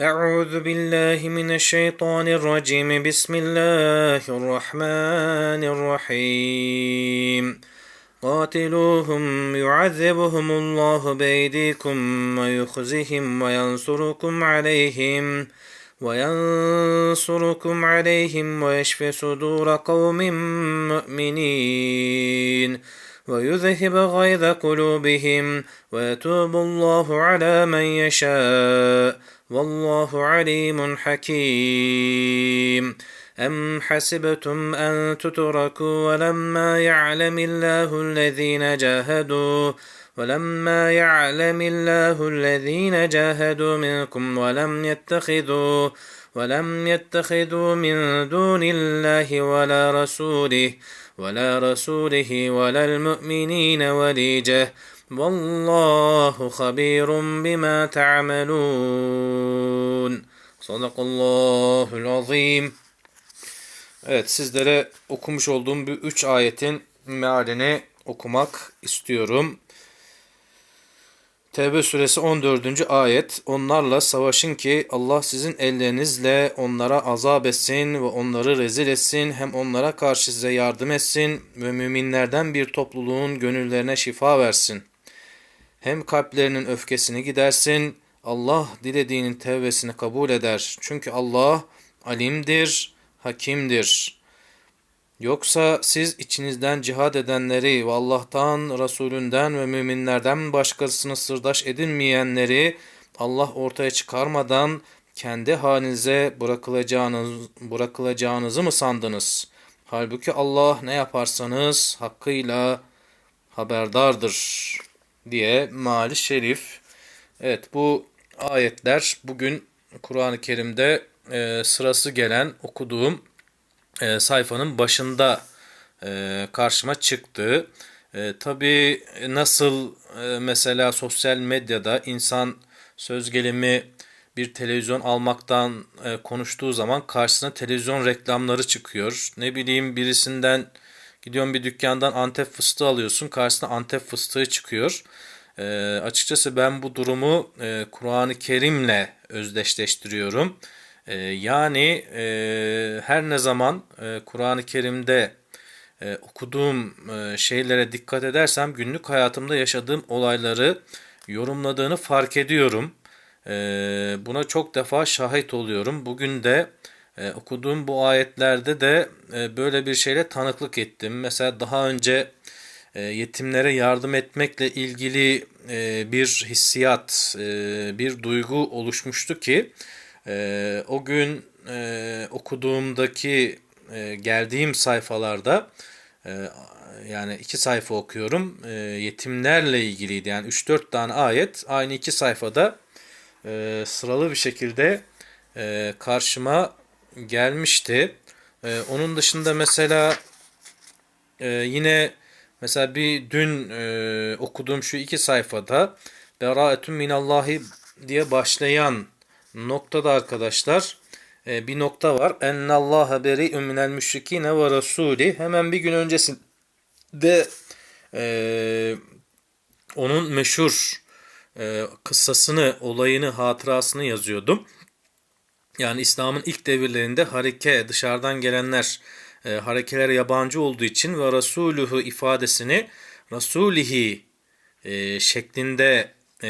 أعوذ بالله من الشيطان الرجيم بسم الله الرحمن الرحيم قاتلوهم يعذبهم الله بأيديكم ويخزهم وينصركم عليهم وينصركم عليهم ويشف صدور قوم مؤمنين ويذهب غيظ قلوبهم ويتوب الله على من يشاء. والله عليم حكيم. أم حسبتم أن تتركوا ولما يعلم الله الذين جاهدوا ولما يعلم الله الذين جاهدوا منكم ولم يتخذوا ولم يتخذوا من دون الله ولا رسوله ولا رسوله ولا المؤمنين وليجة والله خبير بما تعملون صدق الله العظيم Evet sizlere okumuş olduğum bu üç ayetin mealini okumak istiyorum. Tevbe suresi 14. ayet Onlarla savaşın ki Allah sizin ellerinizle onlara azap etsin ve onları rezil etsin hem onlara karşı size yardım etsin ve müminlerden bir topluluğun gönüllerine şifa versin. Hem kalplerinin öfkesini gidersin Allah dilediğinin tevbesini kabul eder. Çünkü Allah alimdir, hakimdir. Yoksa siz içinizden cihad edenleri ve Allah'tan, Resulünden ve müminlerden başkasını sırdaş edinmeyenleri Allah ortaya çıkarmadan kendi halinize bırakılacağınız, bırakılacağınızı mı sandınız? Halbuki Allah ne yaparsanız hakkıyla haberdardır diye mali şerif. Evet bu ayetler bugün Kur'an-ı Kerim'de e, sırası gelen okuduğum e, sayfanın başında e, karşıma çıktı. E, tabii nasıl e, mesela sosyal medyada insan söz gelimi bir televizyon almaktan e, konuştuğu zaman karşısına televizyon reklamları çıkıyor. Ne bileyim birisinden gidiyorsun bir dükkandan Antep fıstığı alıyorsun karşısına Antep fıstığı çıkıyor. E, açıkçası ben bu durumu e, Kur'an-ı Kerim'le özdeşleştiriyorum. E, yani e, her ne zaman e, Kur'an-ı Kerim'de e, okuduğum e, şeylere dikkat edersem günlük hayatımda yaşadığım olayları yorumladığını fark ediyorum. E, buna çok defa şahit oluyorum. Bugün de e, okuduğum bu ayetlerde de e, böyle bir şeyle tanıklık ettim. Mesela daha önce e, yetimlere yardım etmekle ilgili e, bir hissiyat, e, bir duygu oluşmuştu ki e, o gün e, okuduğumdaki e, geldiğim sayfalarda e, yani iki sayfa okuyorum e, yetimlerle ilgiliydi. Yani 3-4 tane ayet aynı iki sayfada e, sıralı bir şekilde e, karşıma gelmişti. E, onun dışında mesela e, yine mesela bir dün e, okuduğum şu iki sayfada Beraetun minallahi diye başlayan noktada arkadaşlar e, bir nokta var. Ennallaha beri'un minel müşrikine ve rasuli. Hemen bir gün öncesinde e, onun meşhur e, kıssasını, olayını, hatırasını yazıyordum. Yani İslam'ın ilk devirlerinde hareke, dışarıdan gelenler e, harekelere yabancı olduğu için ve Rasuluhu ifadesini Rasulihi e, şeklinde e,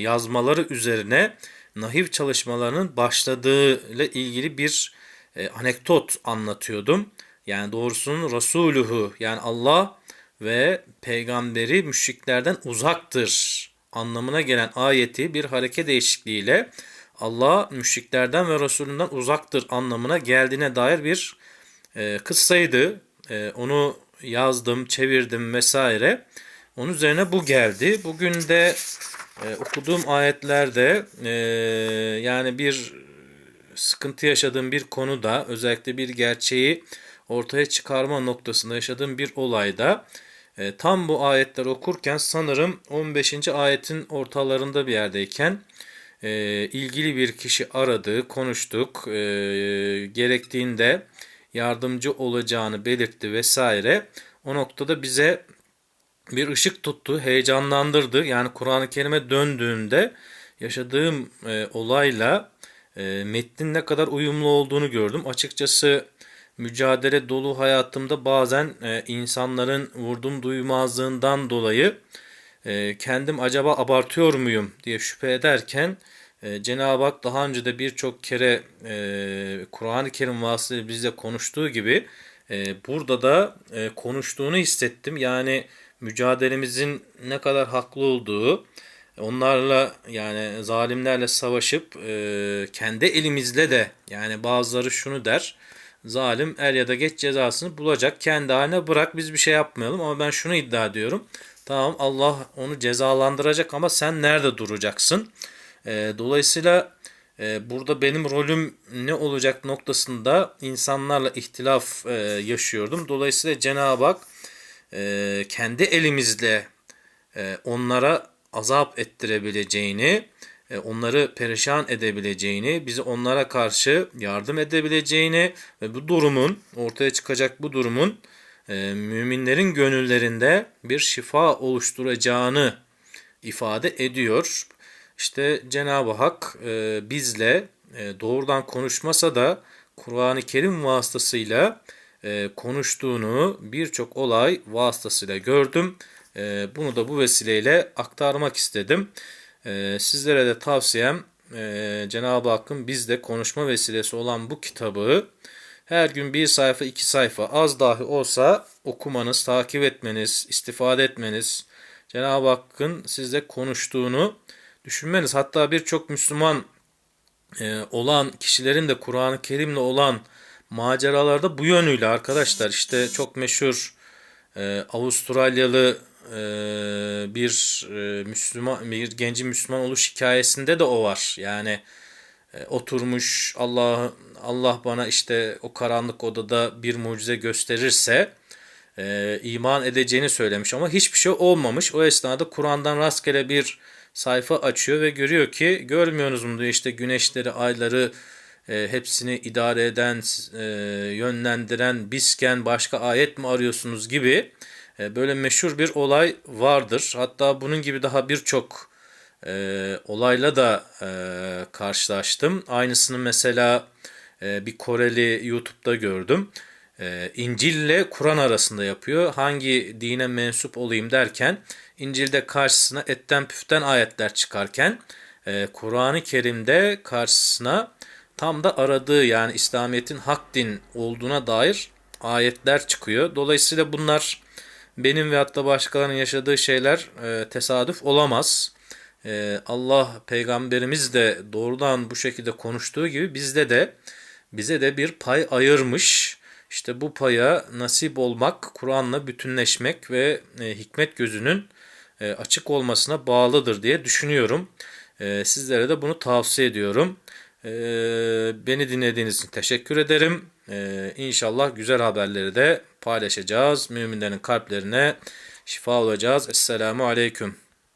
yazmaları üzerine nahiv çalışmalarının başladığı ile ilgili bir e, anekdot anlatıyordum. Yani doğrusunun Resuluhu yani Allah ve peygamberi müşriklerden uzaktır anlamına gelen ayeti bir hareke değişikliğiyle Allah müşriklerden ve Resulünden uzaktır anlamına geldiğine dair bir e, kıssaydı. E, onu yazdım, çevirdim vesaire. Onun üzerine bu geldi. Bugün de e, okuduğum ayetlerde e, yani bir sıkıntı yaşadığım bir konuda özellikle bir gerçeği ortaya çıkarma noktasında yaşadığım bir olayda e, tam bu ayetler okurken sanırım 15. ayetin ortalarında bir yerdeyken e, ilgili bir kişi aradı, konuştuk, e, gerektiğinde yardımcı olacağını belirtti vesaire. O noktada bize bir ışık tuttu, heyecanlandırdı. Yani Kur'an-ı Kerim'e döndüğümde yaşadığım e, olayla e, metnin ne kadar uyumlu olduğunu gördüm. Açıkçası mücadele dolu hayatımda bazen e, insanların vurdum duymazlığından dolayı e, kendim acaba abartıyor muyum diye şüphe ederken e, Cenab-ı Hak daha önce de birçok kere e, Kur'an-ı Kerim vasıtasıyla bizle konuştuğu gibi e, burada da e, konuştuğunu hissettim. Yani mücadelemizin ne kadar haklı olduğu, onlarla yani zalimlerle savaşıp e, kendi elimizle de yani bazıları şunu der. Zalim er ya da geç cezasını bulacak. Kendi haline bırak biz bir şey yapmayalım ama ben şunu iddia ediyorum. Tamam Allah onu cezalandıracak ama sen nerede duracaksın? E, dolayısıyla e, burada benim rolüm ne olacak noktasında insanlarla ihtilaf yaşıyordum. Dolayısıyla Cenab-ı Hak e, kendi elimizle e, onlara azap ettirebileceğini, e, onları perişan edebileceğini, bizi onlara karşı yardım edebileceğini ve bu durumun, ortaya çıkacak bu durumun e, müminlerin gönüllerinde bir şifa oluşturacağını ifade ediyor. İşte Cenab-ı Hak e, bizle e, doğrudan konuşmasa da Kur'an-ı Kerim vasıtasıyla e, konuştuğunu birçok olay vasıtasıyla gördüm. E, bunu da bu vesileyle aktarmak istedim. E, sizlere de tavsiyem e, Cenab-ı Hakk'ın bizde konuşma vesilesi olan bu kitabı her gün bir sayfa iki sayfa az dahi olsa okumanız, takip etmeniz, istifade etmeniz, Cenab-ı Hakk'ın sizle konuştuğunu düşünmeniz. Hatta birçok Müslüman e, olan kişilerin de Kur'an-ı Kerim'le olan maceralarda bu yönüyle arkadaşlar. İşte çok meşhur e, Avustralyalı e, bir e, Müslüman bir genci Müslüman oluş hikayesinde de o var. Yani e, oturmuş Allah Allah bana işte o karanlık odada bir mucize gösterirse e, iman edeceğini söylemiş ama hiçbir şey olmamış. O esnada Kur'an'dan rastgele bir sayfa açıyor ve görüyor ki görmüyorsunuz mu diyor işte güneşleri, ayları e, hepsini idare eden, e, yönlendiren bizken başka ayet mi arıyorsunuz gibi e, böyle meşhur bir olay vardır. Hatta bunun gibi daha birçok e, olayla da e, karşılaştım. Aynısını mesela e, bir Koreli YouTube'da gördüm. E, İncil ile Kur'an arasında yapıyor. Hangi dine mensup olayım derken İncil'de karşısına etten püften ayetler çıkarken e, Kur'an-ı Kerim'de karşısına tam da aradığı yani İslamiyet'in hak din olduğuna dair ayetler çıkıyor. Dolayısıyla bunlar benim ve hatta başkalarının yaşadığı şeyler e, tesadüf olamaz. E, Allah peygamberimiz de doğrudan bu şekilde konuştuğu gibi bizde de bize de bir pay ayırmış. İşte bu paya nasip olmak, Kur'an'la bütünleşmek ve e, hikmet gözünün e, açık olmasına bağlıdır diye düşünüyorum. E, sizlere de bunu tavsiye ediyorum. E, beni dinlediğiniz için teşekkür ederim. E, inşallah güzel haberleri de paylaşacağız. Müminlerin kalplerine şifa olacağız. Esselamu Aleyküm.